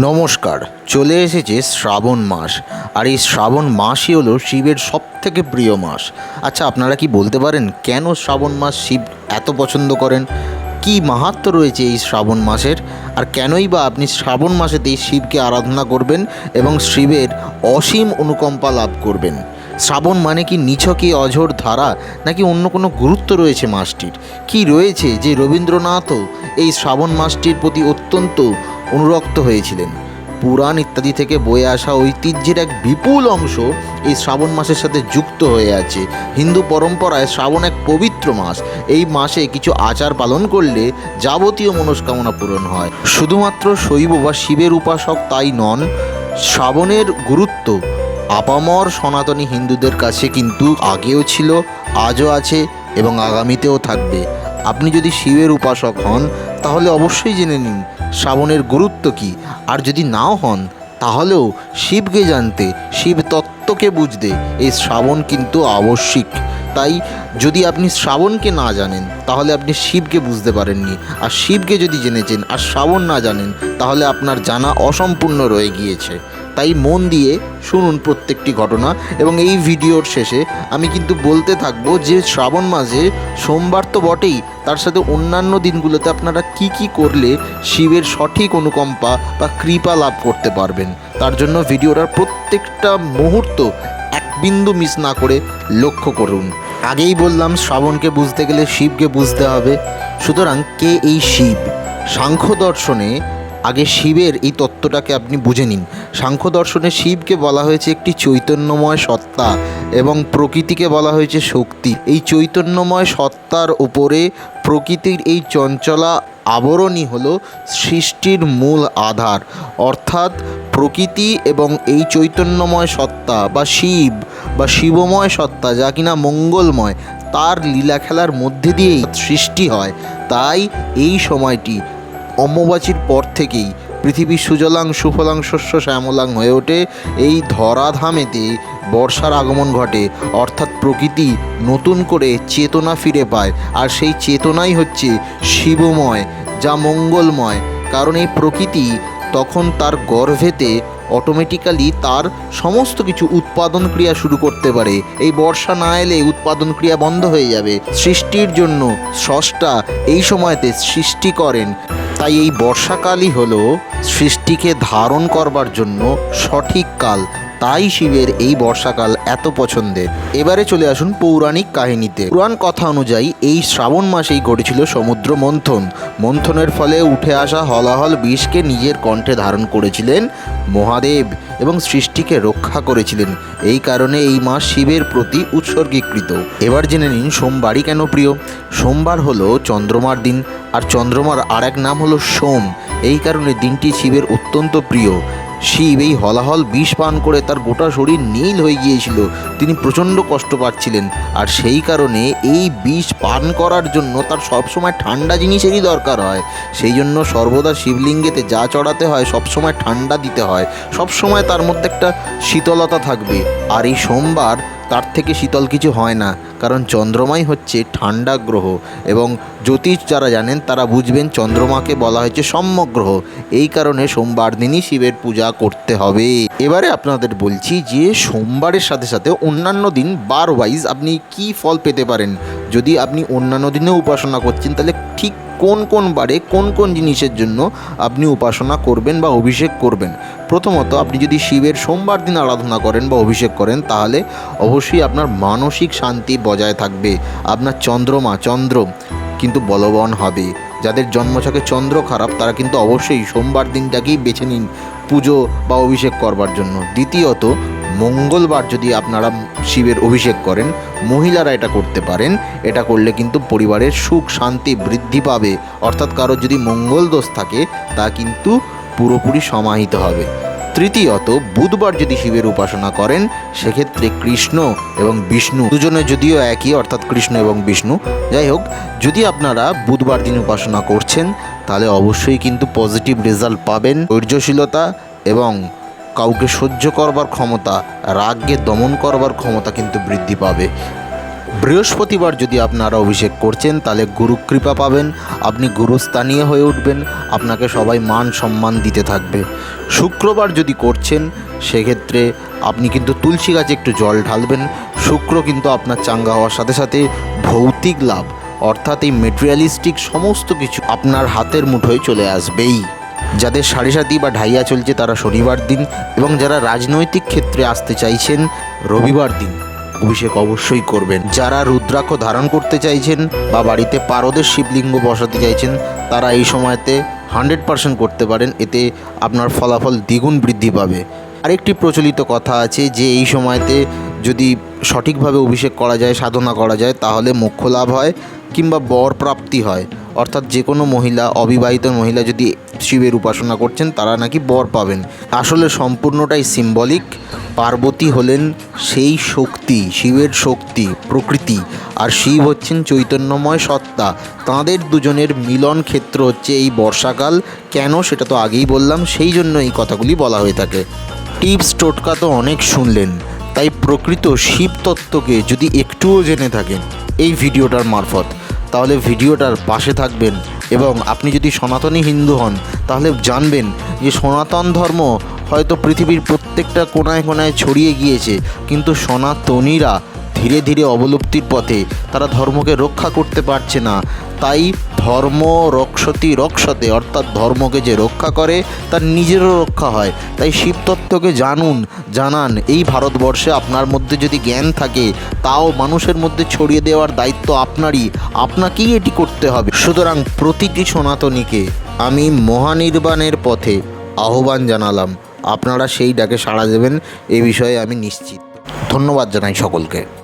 নমস্কার, চলে এসেছে শ্রাবণ মাস, আর এই শ্রাবণ মাসই হলো শিবের সব থেকে প্রিয় মাস। আচ্ছা আপনারা কি বলতে পারেন কেন শ্রাবণ মাস শিব এত পছন্দ করেন? কি মাহাত্ম রয়েছে এই শ্রাবণ মাসের? আর কেনই বা আপনি শ্রাবণ মাসেতেই শিবকে আরাধনা করবেন এবং শিবের অসীম অনুকম্পা লাভ করবেন? শ্রাবণ মানে কি নিছকই অঝোর ধারা, নাকি অন্য কোনো গুরুত্ব রয়েছে মাসটির? কি রয়েছে যে রবীন্দ্রনাথও এই শ্রাবণ মাসটির প্রতি অত্যন্ত অনুরক্ত হয়েছিলেন। পুরাণ ইত্যাদি থেকে বয়ে আসা ঐতিহ্যের এক বিপুল অংশ এই শ্রাবণ মাসের সাথে যুক্ত হয়ে আছে। হিন্দু পরম্পরায় শ্রাবণ এক পবিত্র মাস। এই মাসে কিছু আচার পালন করলে যাবতীয় মনস্কামনা পূরণ হয়। শুধুমাত্র শৈব বা শিবের উপাসক তাই নন, শ্রাবণের গুরুত্ব আপামর সনাতনী হিন্দুদের কাছে কিন্তু আগেও ছিল, আজও আছে এবং আগামীতেও থাকবে। আপনি যদি শিবের উপাসক হন, তাহলে অবশ্যই জেনে নিন শ্রাবণের গুরুত্ব কি? আর যদি নাও হন, তাহলেও শিবকে জানতে, শিব তত্ত্বকে বুঝতে এই শ্রাবণ কিন্তু আবশ্যিক। তাই যদি আপনি শ্রাবণকে না জানেন, তাহলে আপনি শিবকে বুঝতে পারেননি। আর শিবকে যদি জেনেছেন, আর শ্রাবণ না জানেন, তাহলে আপনার জানা অসম্পূর্ণ রয়ে গিয়েছে। তাই মন দিয়ে শুনুন প্রত্যেকটি ঘটনা এবং এই ভিডিওর শেষে আমি কিন্তু বলতে থাকব যে শ্রাবণ মাসে সোমবার তো বটেই, তার সাথে অন্যান্য দিনগুলোতে আপনারা কি কি করলে শিবের সঠিক অনুকম্পা বা কৃপা লাভ করতে পারবেন। তার জন্য ভিডিওটার প্রত্যেকটা মুহূর্ত এক বিন্দু মিস না করে লক্ষ্য করুন। আগেই বললাম, শ্রাবণকে বুঝতে গেলে শিবকে বুঝতে হবে। সুতরাং কে এই শিব? সাংখ্য দর্শনে আগে শিবের এই তত্ত্বটাকে আপনি বুঝে নিন। সাংখ্য দর্শনে শিবকে বলা হয়েছে একটি চৈতন্যময় সত্তা এবং প্রকৃতিকে বলা হয়েছে শক্তি। এই চৈতন্যময় সত্তার উপরে প্রকৃতির এই চঞ্চলা আবরণই হলো সৃষ্টির মূল আধার। অর্থাৎ প্রকৃতি এবং এই চৈতন্যময় সত্তা বা শিব বা শিবময় সত্তা যা কিনা মঙ্গলময়, তার লীলা খেলার মধ্যে দিয়েই সৃষ্টি হয়। তাই এই সময়টি অম্বুবাচীর পর থেকেই পৃথিবী সুজলাং, সুফলাং, শস্য শ্যামলাং হয়ে ওঠে এই ধরাধামেতে বর্ষার আগমন ঘটে। অর্থাৎ প্রকৃতি নতুন করে চেতনা ফিরে পায়। আর সেই চেতনাই হচ্ছে শিবময় যা মঙ্গলময়। কারণ এই প্রকৃতি তখন তার গর্ভেতে অটোমেটিক্যালি তার সমস্ত কিছু উৎপাদন ক্রিয়া শুরু করতে পারে। এই বর্ষা না এলে উৎপাদন ক্রিয়া বন্ধ হয়ে যাবে। সৃষ্টির জন্য স্রষ্টা এই সময়তে সৃষ্টি করেন। তাই এই বর্ষাকালই হলো সৃষ্টিকে ধারণ করবার জন্য সঠিক কাল। তাই শিবের এই বর্ষাকাল এত পছন্দের এবারে চলে আসুন পৌরাণিক কাহিনীতে। পুরাণ কথা অনুযায়ী এই শ্রাবণ মাসেই ঘটেছিল সমুদ্র মন্থন। মন্থনের ফলে উঠে আসা হলাহল বিষকে নিজের কণ্ঠে ধারণ করেছিলেন মহাদেব এবং সৃষ্টিকে রক্ষা করেছিলেন। এই কারণে এই মাস শিবের প্রতি উৎসর্গীকৃত। এবার জেনে নিন সোমবারই কেন প্রিয়? সোমবার হলো চন্দ্রমার দিন, আর চন্দ্রমার আর এক নাম হলো সোম। এই কারণে দিনটি শিবের অত্যন্ত প্রিয়। শিব এই হলাহল বিষ পান করে তার গোটা শরীর নীল হয়ে গিয়েছিল। তিনি প্রচণ্ড কষ্ট পাচ্ছিলেন আর সেই কারণে এই বিষ পান করার জন্য তার সবসময় ঠান্ডা জিনিসেরই দরকার হয়। সেই জন্য সর্বদা শিবলিঙ্গেতে যা চড়াতে হয় সবসময় ঠান্ডা দিতে হয়। সবসময় তার মধ্যে একটা শীতলতা থাকবে। আর এই সোমবার তার থেকে শীতল কিছু হয় না, কারণ চন্দ্রমাই হচ্ছে ঠান্ডা গ্রহ এবং জ্যোতিষ যারা জানেন তারা বুঝবেন চন্দ্রমাকে বলা হয়েছে সম্যক গ্রহ। এই কারণে সোমবার দিনই শিবের পূজা করতে হবে। এবারে আপনাদের বলছি যে সোমবারের সাথে সাথে অন্যান্য দিন বার ওয়াইজ আপনি কি ফল পেতে পারেন? যদি আপনি অন্যান্য দিনেও উপাসনা করছেন, তাহলে ঠিক কোন কোন বারে কোন কোন জিনিসের জন্য আপনি উপাসনা করবেন বা অভিষেক করবেন? প্রথমত আপনি যদি শিবের সোমবার দিন আরাধনা করেন বা অভিষেক করেন, তাহলে অবশ্যই আপনার মানসিক শান্তি বজায় থাকবে। আপনার চন্দ্রমা চন্দ্র কিন্তু বলবান হবে। যাদের জন্মছকে চন্দ্র খারাপ, তারা কিন্তু অবশ্যই সোমবার দিনটাকেই বেছে নিন পুজো বা অভিষেক করবার জন্য। দ্বিতীয়ত মঙ্গলবার যদি আপনারা শিবের অভিষেক করেন, মহিলারা এটা করতে পারেন। এটা করলে কিন্তু পরিবারের সুখ, শান্তি বৃদ্ধি পাবে। অর্থাৎ কারোর যদি মঙ্গল দোষ থাকে, তা কিন্তু পুরোপুরি সমাহিত হবে। তৃতীয়ত, বুধবার যদি শিবের উপাসনা করেন, সেক্ষেত্রে কৃষ্ণ এবং বিষ্ণু দুজনে যদিও একই, অর্থাৎ কৃষ্ণ এবং বিষ্ণু। যাই হোক, যদি আপনারা বুধবার দিন উপাসনা করছেন, তাহলে অবশ্যই কিন্তু পজিটিভ রেজাল্ট পাবেন। ধৈর্যশীলতা এবং কাউকে সহ্য করবার ক্ষমতা, রাগকে দমন করবার ক্ষমতা কিন্তু বৃদ্ধি পাবে। বৃহস্পতিবার যদি আপনারা অভিষেক করছেন, তাহলে গুরু কৃপা পাবেন, আপনি গুরুস্থানীয় হয়ে উঠবেন, আপনাকে সবাই মান সম্মান দিতে থাকবে। শুক্রবার যদি করছেন, সেক্ষেত্রে আপনি কিন্তু তুলসী গাছে একটু জল ঢালবেন, শুক্র কিন্তু আপনার চাঙ্গা হওয়ার সাথে সাথে ভৌতিক লাভ, অর্থাৎ এই মেটেরিয়ালিস্টিক সমস্ত কিছু আপনার হাতের মুঠোয় চলে আসবেই। যাদের সাড়ে সাতি বা ঢাইয়া চলছে তারা শনিবার দিন এবং যারা রাজনৈতিক ক্ষেত্রে আসতে চাইছেন রবিবার দিন। অভিষেক অবশ্যই করবেন। যারা রুদ্রাক্ষ ধারণ করতে চাইছেন বা বাড়িতে পারদের শিবলিঙ্গ বসাতে চাইছেন, তারা এই সময়তে হান্ড্রেড পার্সেন্ট করতে পারেন। এতে আপনার ফলাফল দ্বিগুণ বৃদ্ধি পাবে। আরেকটি প্রচলিত কথা আছে যে, এই সময়তে যদি সঠিকভাবে অভিষেক করা যায়, সাধনা করা যায়, তাহলে মোক্ষ লাভ হয় কিংবা বর প্রাপ্তি হয়। অর্থাৎ যে কোনো মহিলা, অবিবাহিত মহিলা যদি শিবের উপাসনা করছেন, তারা নাকি বর পাবেন। আসলে সম্পূর্ণটাই সিম্বলিক পার্বতী হলেন সেই শক্তি, শিবের শক্তি, প্রকৃতি। আর শিব হচ্ছেন চৈতন্যময় সত্তা। তাঁদের দুজনের মিলন ক্ষেত্র হচ্ছে এই বর্ষাকাল। কেন? সেটা তো আগেই বললাম, সেই জন্য এই কথাগুলি বলা হয়ে থাকে। টিপস টোটকা তো অনেক শুনলেন, তাই প্রকৃত শিব তত্ত্বকে যদি একটুও জেনে থাকেন, এই ভিডিওটার মারফত। তাহলে ভিডিওটার পাশে থাকবেন এবং আপনি যদি সনাতনী হিন্দু হন, তাহলে জানবেন যে সনাতন ধর্ম হয়তো পৃথিবীর প্রত্যেকটা কোনায় কোনায় ছড়িয়ে গিয়েছে। কিন্তু সনাতনীরা ধীরে ধীরে অবলুপ্তির পথে তারা ধর্মকে রক্ষা করতে পারছে না। তাই ধর্ম রক্ষতি রক্ষতে, অর্থাৎ ধর্মকে যে রক্ষা করে, তার নিজেরও রক্ষা হয়। তাই শিবতত্ত্বকে জানুন, জানান। এই ভারতবর্ষে আপনার মধ্যে যদি জ্ঞান থাকে, তাও মানুষের মধ্যে ছড়িয়ে দেওয়ার দায়িত্ব আপনারই। আপনাকেই এটি করতে হবে। সুতরাং প্রতিটি সনাতনীকে আমি মহানির্বাণের পথে আহ্বান জানালাম। আপনারা সেই ডাকে সাড়া দেবেন, এ বিষয়ে আমি নিশ্চিত। ধন্যবাদ জানাই সকলকে।